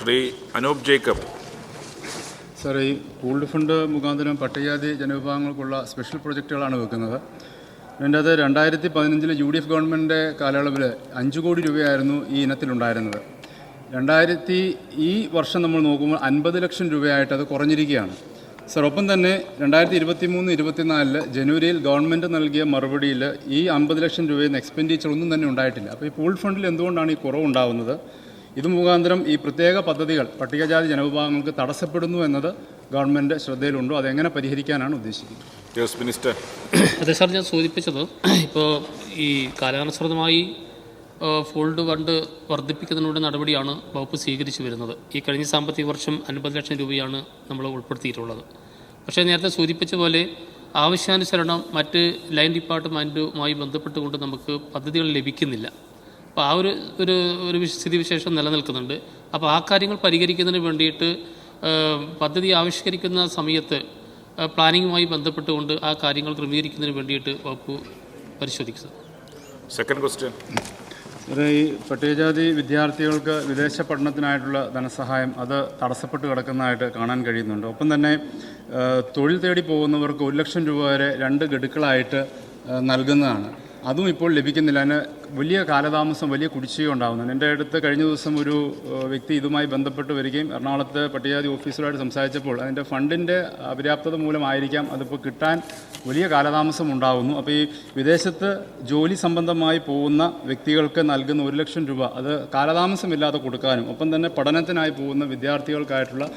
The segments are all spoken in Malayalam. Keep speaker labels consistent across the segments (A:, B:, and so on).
A: ശ്രീ അനൂപ് ജേക്കബ്.
B: സാർ ഈ പൂൾഡ് ഫണ്ട് മുഖാന്തരം പട്ടികജാതി ജനവിഭാഗങ്ങൾക്കുള്ള സ്പെഷ്യൽ പ്രൊജക്റ്റുകളാണ് വെക്കുന്നത്. അതിന്റെ അത് രണ്ടായിരത്തി പതിനഞ്ചിലെ യു ഡി എഫ് ഗവൺമെന്റിന്റെ കാലയളവിൽ അഞ്ച് കോടി രൂപയായിരുന്നു ഈ ഇനത്തിലുണ്ടായിരുന്നത്. രണ്ടായിരത്തി ഈ വർഷം നമ്മൾ നോക്കുമ്പോൾ അൻപത് ലക്ഷം രൂപയായിട്ട് അത് കുറഞ്ഞിരിക്കുകയാണ്. സർ ഒപ്പം തന്നെ രണ്ടായിരത്തി ഇരുപത്തി മൂന്ന് ഇരുപത്തിനാലിൽ ജനുവരിയിൽ ഗവൺമെന്റ് നൽകിയ മറുപടിയിൽ ഈ അമ്പത് ലക്ഷം രൂപയിൽ നിന്ന് എക്സ്പെൻഡിച്ചർ ഒന്നും തന്നെ ഉണ്ടായിട്ടില്ല. അപ്പോൾ ഈ പൂൾ ഫണ്ടിൽ എന്തുകൊണ്ടാണ് ഈ കുറവുണ്ടാകുന്നത് ഇത് മുഖാന്തരം ഈ പ്രത്യേക പദ്ധതികൾ പട്ടികജാതി ജനവിഭാഗങ്ങൾക്ക് തടസ്സപ്പെടുന്നു എന്നത് ഗവൺമെന്റ് ശ്രദ്ധയിലുണ്ടോ? അതെങ്ങനെ പരിഹരിക്കാനാണ് ഉദ്ദേശിക്കുന്നത്?
A: Yes minister.
C: അതെ സാർ ഞാൻ സൂചിപ്പിച്ചത് ഇപ്പോൾ ഈ കാലാനുസൃതമായി ഫോൾഡ് ഫണ്ട് വർദ്ധിപ്പിക്കുന്നതിനുള്ള നടപടിയാണ് വകുപ്പ് സ്വീകരിച്ചു വരുന്നത്. ഈ കഴിഞ്ഞ സാമ്പത്തിക വർഷം അൻപത് ലക്ഷം രൂപയാണ് നമ്മൾ ഉൾപ്പെടുത്തിയിട്ടുള്ളത്. പക്ഷേ നേരത്തെ സൂചിപ്പിച്ച പോലെ ആവശ്യാനുസരണം മറ്റ് ലൈൻ ഡിപ്പാർട്ട്മെന്റുമായി ബന്ധപ്പെട്ടുകൊണ്ട് നമുക്ക് പദ്ധതികൾ ലഭിക്കുന്നില്ല. അപ്പോൾ ആ ഒരു ഒരു ഒരു സ്ഥിതി വിശേഷം നിലനിൽക്കുന്നുണ്ട്. അപ്പോൾ ആ കാര്യങ്ങൾ പരിഹരിക്കുന്നതിന് വേണ്ടിയിട്ട് പദ്ധതി ആവിഷ്കരിക്കുന്ന സമയത്ത് പ്ലാനിങ്ങുമായി ബന്ധപ്പെട്ടുകൊണ്ട് ആ കാര്യങ്ങൾ ക്രമീകരിക്കുന്നതിന് വേണ്ടിയിട്ട് വകുപ്പ് പരിശോധിക്കുന്നത്
A: സെക്കൻഡ് ക്വസ്റ്റ്യൻ
B: സാറേ ഈ പട്ടികജാതി വിദ്യാർത്ഥികൾക്ക് വിദേശ പഠനത്തിനായിട്ടുള്ള ധനസഹായം അത് തടസ്സപ്പെട്ട് കിടക്കുന്നതായിട്ട് കാണാൻ കഴിയുന്നുണ്ട്. ഒപ്പം തന്നെ തൊഴിൽ തേടി പോകുന്നവർക്ക് ഒരു ലക്ഷം രൂപ വരെ രണ്ട് ഗഡുക്കളായിട്ട് നൽകുന്നതാണ്. അതും ഇപ്പോൾ ലഭിക്കുന്നില്ല. അതിന് വലിയ കാലതാമസം വലിയ കുടിശ്ശിക ഉണ്ടാകുന്നുണ്ട് എന്റെ അടുത്ത് കഴിഞ്ഞ ദിവസം ഒരു വ്യക്തി ഇതുമായി ബന്ധപ്പെട്ട് വരികയും എറണാകുളത്ത് പട്ടികജാതി ഓഫീസറുമായിട്ട് സംസാരിച്ചപ്പോൾ അതിന്റെ ഫണ്ടിന്റെ അപര്യാപ്തത മൂലമായിരിക്കാം അതിപ്പോൾ കിട്ടാൻ വലിയ കാലതാമസം ഉണ്ടാകുന്നു അപ്പോൾ ഈ വിദേശത്ത് ജോലി സംബന്ധമായി പോകുന്ന വ്യക്തികൾക്ക് നൽകുന്ന ഒരു ലക്ഷം രൂപ അത് കാലതാമസമില്ലാതെ കൊടുക്കാനും ഒപ്പം തന്നെ പഠനത്തിനായി പോകുന്ന വിദ്യാർത്ഥികൾക്കായിട്ടുള്ള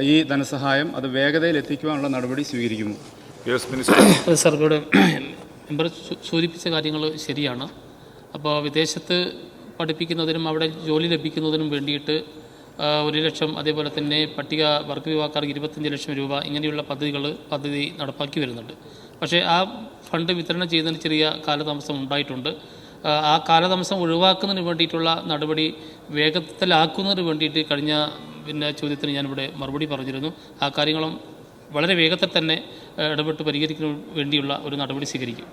B: ഈ ധനസഹായം അത് വേഗതയിൽ എത്തിക്കുവാനുള്ള നടപടി സ്വീകരിക്കുമോ
A: യെസ് മിനിസ്റ്റർ.
C: സാർ മെമ്പർ സൂചിപ്പിച്ച കാര്യങ്ങൾ ശരിയാണ്. അപ്പോൾ വിദേശത്ത് പഠിപ്പിക്കുന്നതിനും അവിടെ ജോലി ലഭിക്കുന്നതിനും വേണ്ടിയിട്ട് ഒരു ലക്ഷം അതേപോലെ തന്നെ പട്ടിക വർഗ വിഭാഗക്കാർക്ക് ഇരുപത്തഞ്ച് ലക്ഷം രൂപ ഇങ്ങനെയുള്ള പദ്ധതികൾ പദ്ധതി നടപ്പാക്കി വരുന്നുണ്ട്. പക്ഷേ ആ ഫണ്ട് വിതരണം ചെയ്യുന്നതിന് ചെറിയ കാലതാമസം ഉണ്ടായിട്ടുണ്ട്. ആ കാലതാമസം ഒഴിവാക്കുന്നതിന് വേണ്ടിയിട്ടുള്ള നടപടി വേഗത്തിലാക്കുന്നതിന് വേണ്ടിയിട്ട് കഴിഞ്ഞ പിന്നെ ചോദ്യത്തിന് ഞാനിവിടെ മറുപടി പറഞ്ഞിരുന്നു. ആ കാര്യങ്ങളും വളരെ വേഗത്തിൽ തന്നെ ഇടപെട്ട് പരിഹരിക്കുന്നതിന് വേണ്ടിയുള്ള ഒരു നടപടി സ്വീകരിക്കും.